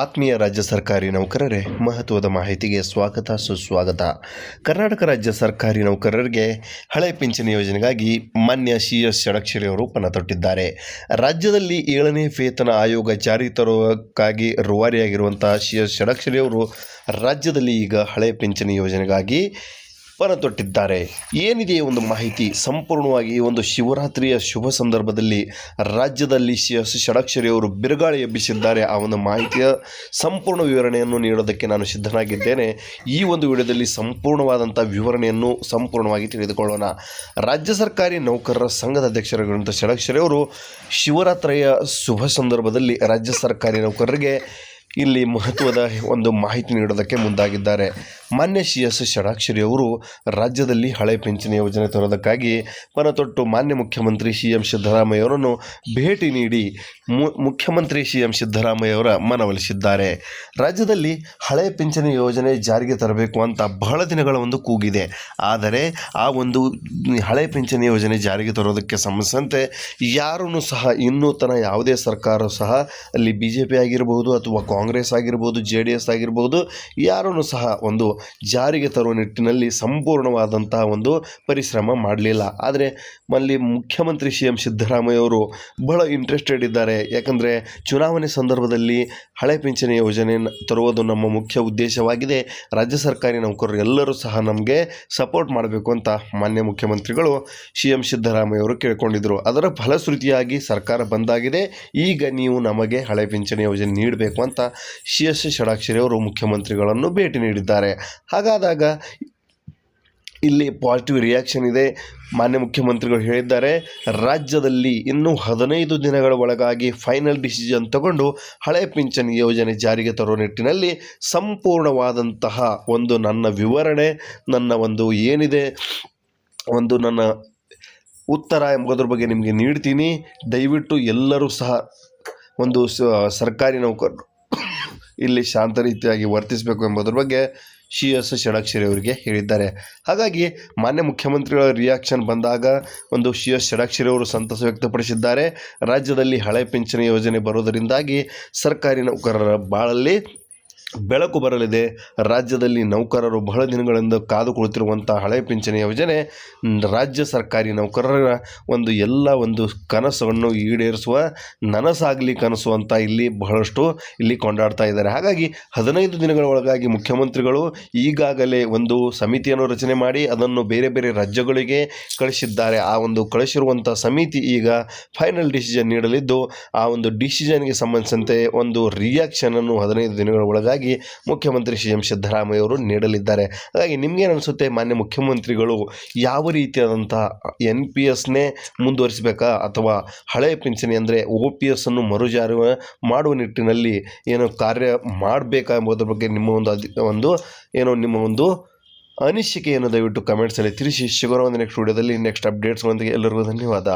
ಆತ್ಮೀಯ ರಾಜ್ಯ ಸರ್ಕಾರಿ ನೌಕರರೇ, ಮಹತ್ವದ ಮಾಹಿತಿಗೆ ಸ್ವಾಗತ, ಸುಸ್ವಾಗತ. ಕರ್ನಾಟಕ ರಾಜ್ಯ ಸರ್ಕಾರಿ ನೌಕರರಿಗೆ ಹಳೆ ಪಿಂಚಣಿ ಯೋಜನೆಗಾಗಿ ಮಾನ್ಯ ಸಿ ಎಸ್ ಷಡಕ್ಷರಿ ಅವರು ಪಣ ತೊಟ್ಟಿದ್ದಾರೆ. ರಾಜ್ಯದಲ್ಲಿ ಏಳನೇ ವೇತನ ಆಯೋಗ ಜಾರಿ ತರುವಕ್ಕಾಗಿ ರೂವಾರಿಯಾಗಿರುವಂಥ ಸಿ ಎಸ್ ಷಡಕ್ಷರಿ ಅವರು ರಾಜ್ಯದಲ್ಲಿ ಈಗ ಹಳೆ ಪಿಂಚಣಿ ಯೋಜನೆಗಾಗಿ ಪಣ ತೊಟ್ಟಿದ್ದಾರೆ ಏನಿದೆ ಒಂದು ಮಾಹಿತಿ? ಸಂಪೂರ್ಣವಾಗಿ ಒಂದು ಶಿವರಾತ್ರಿಯ ಶುಭ ಸಂದರ್ಭದಲ್ಲಿ ರಾಜ್ಯದಲ್ಲಿ ಸಿ ಎಸ್ ಷಡಕ್ಷರಿ ಅವರು ಬಿರುಗಾಳಿ ಎಬ್ಬಿಸಿದ್ದಾರೆ. ಆ ಒಂದು ಮಾಹಿತಿಯ ಸಂಪೂರ್ಣ ವಿವರಣೆಯನ್ನು ನೀಡೋದಕ್ಕೆ ನಾನು ಸಿದ್ಧನಾಗಿದ್ದೇನೆ. ಈ ಒಂದು ವಿಡಿಯೋದಲ್ಲಿ ಸಂಪೂರ್ಣವಾದಂಥ ವಿವರಣೆಯನ್ನು ಸಂಪೂರ್ಣವಾಗಿ ತಿಳಿದುಕೊಳ್ಳೋಣ. ರಾಜ್ಯ ಸರ್ಕಾರಿ ನೌಕರರ ಸಂಘದ ಅಧ್ಯಕ್ಷರಾಗಿರುವಂಥ ಷಡಕ್ಷರಿ ಅವರು ಶಿವರಾತ್ರಿಯ ಶುಭ ಸಂದರ್ಭದಲ್ಲಿ ರಾಜ್ಯ ಸರ್ಕಾರಿ ನೌಕರರಿಗೆ ಇಲ್ಲಿ ಮಹತ್ವದ ಒಂದು ಮಾಹಿತಿ ನೀಡೋದಕ್ಕೆ ಮುಂದಾಗಿದ್ದಾರೆ. ಮಾನ್ಯ ಸಿ ಎಸ್ ಷಡಾಕ್ಷರಿ ಅವರು ರಾಜ್ಯದಲ್ಲಿ ಹಳೆ ಪಿಂಚಣಿ ಯೋಜನೆ ತರೋದಕ್ಕಾಗಿ ಪಣತೊಟ್ಟು ಮಾನ್ಯ ಮುಖ್ಯಮಂತ್ರಿ ಸಿ ಎಂ ಸಿದ್ದರಾಮಯ್ಯ ಅವರನ್ನು ಭೇಟಿ ನೀಡಿ ಮುಖ್ಯಮಂತ್ರಿ ಸಿ ಎಂ ಸಿದ್ದರಾಮಯ್ಯ ಅವರ ಮನವೊಲಿಸಿದ್ದಾರೆ. ರಾಜ್ಯದಲ್ಲಿ ಹಳೆ ಪಿಂಚಣಿ ಯೋಜನೆ ಜಾರಿಗೆ ತರಬೇಕು ಅಂತ ಬಹಳ ದಿನಗಳ ಒಂದು ಕೂಗಿದೆ. ಆದರೆ ಆ ಒಂದು ಹಳೆ ಪಿಂಚಣಿ ಯೋಜನೆ ಜಾರಿಗೆ ತರೋದಕ್ಕೆ ಸಂಬಂಧಿಸಿದಂತೆ ಯಾರೂ ಸಹ ಇನ್ನೂ ತನ ಯಾವುದೇ ಸರ್ಕಾರ ಸಹ ಅಲ್ಲಿ ಬಿ ಜೆ ಪಿ ಆಗಿರ್ಬೋದು ಅಥವಾ ಕಾಂಗ್ರೆಸ್ ಆಗಿರ್ಬೋದು, ಜೆ ಡಿ ಎಸ್ ಆಗಿರ್ಬೋದು ಯಾರೂ ಸಹ ಒಂದು ಜಾರಿಗೆ ತರುವ ನಿಟ್ಟಿನಲ್ಲಿ ಸಂಪೂರ್ಣವಾದಂತಹ ಒಂದು ಪರಿಶ್ರಮ ಮಾಡಲಿಲ್ಲ. ಆದರೆ ಅಲ್ಲಿ ಮುಖ್ಯಮಂತ್ರಿ ಸಿ ಎಂ ಸಿದ್ದರಾಮಯ್ಯ ಅವರು ಬಹಳ ಇಂಟ್ರೆಸ್ಟೆಡ್ ಇದ್ದಾರೆ. ಯಾಕಂದರೆ ಚುನಾವಣೆ ಸಂದರ್ಭದಲ್ಲಿ ಹಳೆ ಪಿಂಚಣಿ ಯೋಜನೆ ತರುವುದು ನಮ್ಮ ಮುಖ್ಯ ಉದ್ದೇಶವಾಗಿದೆ. ರಾಜ್ಯ ಸರ್ಕಾರಿ ನೌಕರರು ಎಲ್ಲರೂ ಸಹ ನಮಗೆ ಸಪೋರ್ಟ್ ಮಾಡಬೇಕು ಅಂತ ಮಾನ್ಯ ಮುಖ್ಯಮಂತ್ರಿಗಳು ಸಿ ಎಂ ಸಿದ್ದರಾಮಯ್ಯ ಅವರು ಕೇಳ್ಕೊಂಡಿದ್ರು. ಅದರ ಫಲಶ್ರುತಿಯಾಗಿ ಸರ್ಕಾರ ಬಂದಾಗಿದೆ. ಈಗ ನೀವು ನಮಗೆ ಹಳೆ ಪಿಂಚಣಿ ಯೋಜನೆ ನೀಡಬೇಕು ಅಂತ ಸಿ ಎಸ್ ಷಡಾಕ್ಷರಿ ಅವರು ಮುಖ್ಯಮಂತ್ರಿಗಳನ್ನು ಭೇಟಿ ನೀಡಿದ್ದಾರೆ. ಹಾಗಾದಾಗ ಇಲ್ಲಿ ಪಾಸಿಟಿವ್ ರಿಯಾಕ್ಷನ್ ಇದೆ. ಮಾನ್ಯ ಮುಖ್ಯಮಂತ್ರಿಗಳು ಹೇಳಿದ್ದಾರೆ, ರಾಜ್ಯದಲ್ಲಿ ಇನ್ನೂ ಹದಿನೈದು ದಿನಗಳ ಒಳಗಾಗಿ ಫೈನಲ್ ಡಿಸಿಷನ್ ತಗೊಂಡು ಹಳೆ ಪಿಂಚಣಿ ಯೋಜನೆ ಜಾರಿಗೆ ತರುವ ನಿಟ್ಟಿನಲ್ಲಿ ಸಂಪೂರ್ಣವಾದಂತಹ ಒಂದು ನನ್ನ ವಿವರಣೆ, ನನ್ನ ಒಂದು ಏನಿದೆ, ಒಂದು ನನ್ನ ಉತ್ತರ ಎಂಬುದರ ಬಗ್ಗೆ ನಿಮಗೆ ನೀಡ್ತೀನಿ. ದಯವಿಟ್ಟು ಎಲ್ಲರೂ ಸಹ ಒಂದು ಸರ್ಕಾರಿ ನೌಕರರು ಇಲ್ಲಿ ಶಾಂತ ರೀತಿಯಾಗಿ ವರ್ತಿಸಬೇಕು ಎಂಬುದರ ಬಗ್ಗೆ ಸಿ ಎಸ್ ಷಡಾಕ್ಷರಿ ಅವರಿಗೆ ಹೇಳಿದ್ದಾರೆ. ಹಾಗಾಗಿ ಮಾನ್ಯ ಮುಖ್ಯಮಂತ್ರಿಗಳ ರಿಯಾಕ್ಷನ್ ಬಂದಾಗ ಒಂದು ಶಿ ಎಸ್ ಷಡಾಕ್ಷರಿ ಅವರು ಸಂತಸ ವ್ಯಕ್ತಪಡಿಸಿದ್ದಾರೆ. ರಾಜ್ಯದಲ್ಲಿ ಹಳೆ ಪಿಂಚಣಿ ಯೋಜನೆ ಬರೋದರಿಂದಾಗಿ ಸರ್ಕಾರಿ ನೌಕರರ ಬಾಳಲ್ಲಿ ಬೆಳಕು ಬರಲಿದೆ. ರಾಜ್ಯದಲ್ಲಿ ನೌಕರರು ಬಹಳ ದಿನಗಳಿಂದ ಕಾದು ಕುಳಿತಿರುವಂಥ ಹಳೆ ಪಿಂಚಣಿ ಯೋಜನೆ, ರಾಜ್ಯ ಸರ್ಕಾರಿ ನೌಕರರ ಒಂದು ಎಲ್ಲ ಒಂದು ಕನಸನ್ನು ಈಡೇರಿಸುವ, ನನಸಾಗಲಿ ಕನಸು ಅಂತ ಇಲ್ಲಿ ಬಹಳಷ್ಟು ಇಲ್ಲಿ ಕೊಂಡಾಡ್ತಾ ಇದ್ದಾರೆ. ಹಾಗಾಗಿ ಹದಿನೈದು ದಿನಗಳ ಒಳಗಾಗಿ ಮುಖ್ಯಮಂತ್ರಿಗಳು ಈಗಾಗಲೇ ಒಂದು ಸಮಿತಿಯನ್ನು ರಚನೆ ಮಾಡಿ ಅದನ್ನು ಬೇರೆ ಬೇರೆ ರಾಜ್ಯಗಳಿಗೆ ಕಳಿಸಿದ್ದಾರೆ. ಆ ಒಂದು ಕಳಿಸಿರುವಂಥ ಸಮಿತಿ ಈಗ ಫೈನಲ್ ಡಿಸಿಷನ್ ನೀಡಲಿದ್ದು, ಆ ಒಂದು ಡಿಸಿಷನ್ಗೆ ಸಂಬಂಧಿಸಿದಂತೆ ಒಂದು ರಿಯಾಕ್ಷನನ್ನು ಹದಿನೈದು ದಿನಗಳ ಒಳಗಾಗಿ ಮುಖ್ಯಮಂತ್ರಿ ಸಿ ಎಂ ಸಿದ್ದರಾಮಯ್ಯವರು ನೀಡಲಿದ್ದಾರೆ. ಹಾಗಾಗಿ ನಿಮಗೇನು ಅನಿಸುತ್ತೆ? ಮಾನ್ಯ ಮುಖ್ಯಮಂತ್ರಿಗಳು ಯಾವ ರೀತಿಯಾದಂಥ ಎನ್ ಪಿ ಎಸ್ನೇ ಮುಂದುವರಿಸಬೇಕಾ? ಅಥವಾ ಹಳೆ ಪಿಂಚಣಿ ಅಂದರೆ ಒ ಪಿ ಎಸ್ ಅನ್ನು ಮರುಜಾರಿ ಮಾಡುವ ನಿಟ್ಟಿನಲ್ಲಿ ಏನು ಕಾರ್ಯ ಮಾಡಬೇಕಾ ಎಂಬುದರ ಬಗ್ಗೆ ನಿಮ್ಮ ಒಂದು ಅಧಿ, ಒಂದು ಏನೋ ನಿಮ್ಮ ಒಂದು ಅನಿಸಿಕೆಯನ್ನು ದಯವಿಟ್ಟು ಕಮೆಂಟ್ಸಲ್ಲಿ ತಿಳಿಸಿ. ಸಿಗೋಣ ಒಂದು ನೆಕ್ಸ್ಟ್ ವಿಡಿಯೋದಲ್ಲಿ ನೆಕ್ಸ್ಟ್ ಅಪ್ಡೇಟ್ಸ್ಗಳೊಂದಿಗೆ ಎಲ್ಲರಿಗೂ ಧನ್ಯವಾದ.